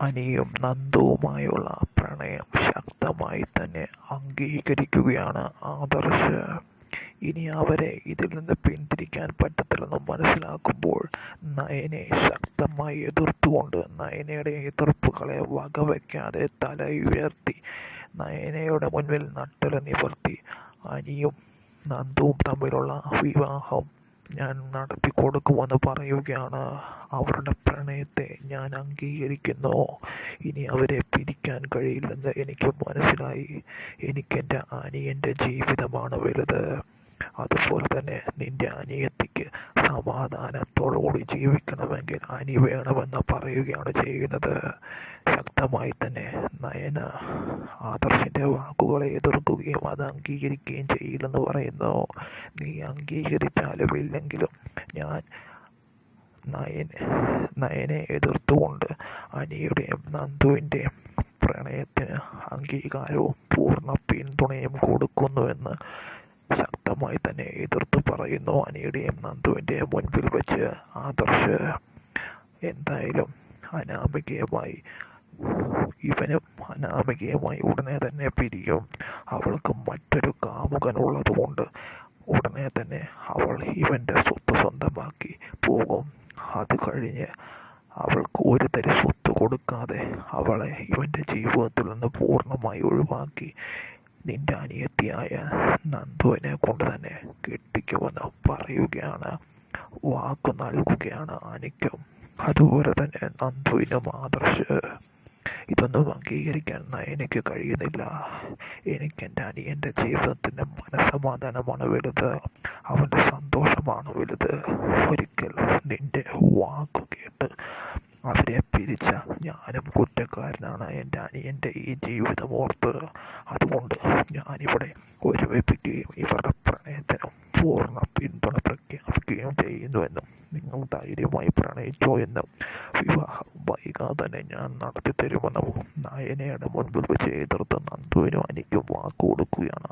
അനിയും നന്ദുവുമായുള്ള പ്രണയം ശക്തമായി തന്നെ അംഗീകരിക്കുകയാണ് ആദർശ്. ഇനി അവരെ ഇതിൽ നിന്ന് പിന്തിരിക്കാൻ പറ്റത്തില്ലെന്ന് മനസ്സിലാക്കുമ്പോൾ നയനെ ശക്തമായി എതിർത്തുകൊണ്ട് നയനയുടെ എതിർപ്പുകളെ വകവയ്ക്കാതെ തലയുയർത്തി നയനയുടെ മുൻപിൽ നട്ടെല്ല് നിവർത്തി അനിയും നന്ദുവും തമ്മിലുള്ള വിവാഹം ഞാൻ നടത്തിക്കൊടുക്കുമെന്ന് പറയുകയാണ്. അവരുടെ പ്രണയത്തെ ഞാൻ അംഗീകരിക്കുന്നു. ഇനി അവരെ പിരിക്കാൻ കഴിയില്ലെന്ന് എനിക്ക് മനസ്സിലായി. എനിക്കെന്റെ അനിയന്റെ ജീവിതമാണ് വലുത്. അതുപോലെ തന്നെ നിന്റെ അനിയത്തിക്ക് സമാധാനത്തോടുകൂടി ജീവിക്കണമെങ്കിൽ അനി വേണമെന്ന് പറയുകയാണ് ചെയ്യുന്നത്. ശക്തമായി തന്നെ നയന ആദർശിന്റെ വാക്കുകളെ എതിർക്കുകയും അത് അംഗീകരിക്കുകയും ചെയ്യില്ലെന്ന് പറയുന്നു. നീ അംഗീകരിച്ചാലും ഇല്ലെങ്കിലും ഞാൻ നയനെ എതിർത്തുകൊണ്ട് അനിയുടെയും നന്ദുവിന്റെയും പ്രണയത്തിന് അംഗീകാരവും പൂർണ പിന്തുണയും കൊടുക്കുന്നുവെന്ന് ശക്തമായി തന്നെ എതിർത്തു പറയുന്നു അനിയുടെയും നന്ദുവിന്റെയും മുൻപിൽ വെച്ച് ആദർശ്. എന്തായാലും അനാമികയുമായി ഇവനും അനാമികയുമായി ഉടനെ തന്നെ പിരിയും. അവൾക്ക് മറ്റൊരു കാമുകൻ ഉള്ളതുകൊണ്ട് ഉടനെ തന്നെ അവൾ ഇവന്റെ സ്വത്ത് സ്വന്തമാക്കി പോകും. അത് കഴിഞ്ഞ് അവൾക്ക് ഒരു തരി സ്വത്ത് കൊടുക്കാതെ അവളെ ഇവന്റെ ജീവിതത്തിൽ നിന്ന് പൂർണമായി ഒഴിവാക്കി നിന്റെ അനിയത്തിയായ നന്ദുവിനെ കൊണ്ട് തന്നെ കെട്ടിക്കുമെന്ന് പറയുകയാണ്. വാക്ക് നൽകുകയാണ് അനിക്കും അതുപോലെ തന്നെ നന്ദുവിനും ആദർശ്. ഇതൊന്നും അംഗീകരിക്കാൻ നയനയ്ക്ക് കഴിയുന്നില്ല. എനിക്ക് എന്റെ അനിയന്റെ ജീവിതത്തിന്റെ മനസ്സമാധാനമാണ് വലുത്. അവന്റെ സന്തോഷമാണ് വലുത്. ഒരിക്കൽ നിന്റെ വാക്ക് കേട്ട് അവരെ പിരിച്ച ഞാനും കുറ്റക്കാരനാണ് എന്റെ അനിയന്റെ ഈ ജീവിതം ഓർത്ത്. അതുകൊണ്ട് ഞാനിവിടെ ഒരുമിപ്പിക്കുകയും ഇവരുടെ പ്രണയത്തിന് പൂർണ പിന്തുണ പ്രഖ്യാപിക്കുകയും ചെയ്യുന്നുവെന്നും നിങ്ങൾ ധൈര്യമായി പ്രണയിച്ചോ എന്നും വിവാഹം വൈകാതെ തന്നെ ഞാൻ നടത്തി തരുമെന്നും നയനയുടെ മുൻപിൽ വെച്ച് എതിർത്ത് നന്ദുവിനും അനിക്കും വാക്കു കൊടുക്കുകയാണ്.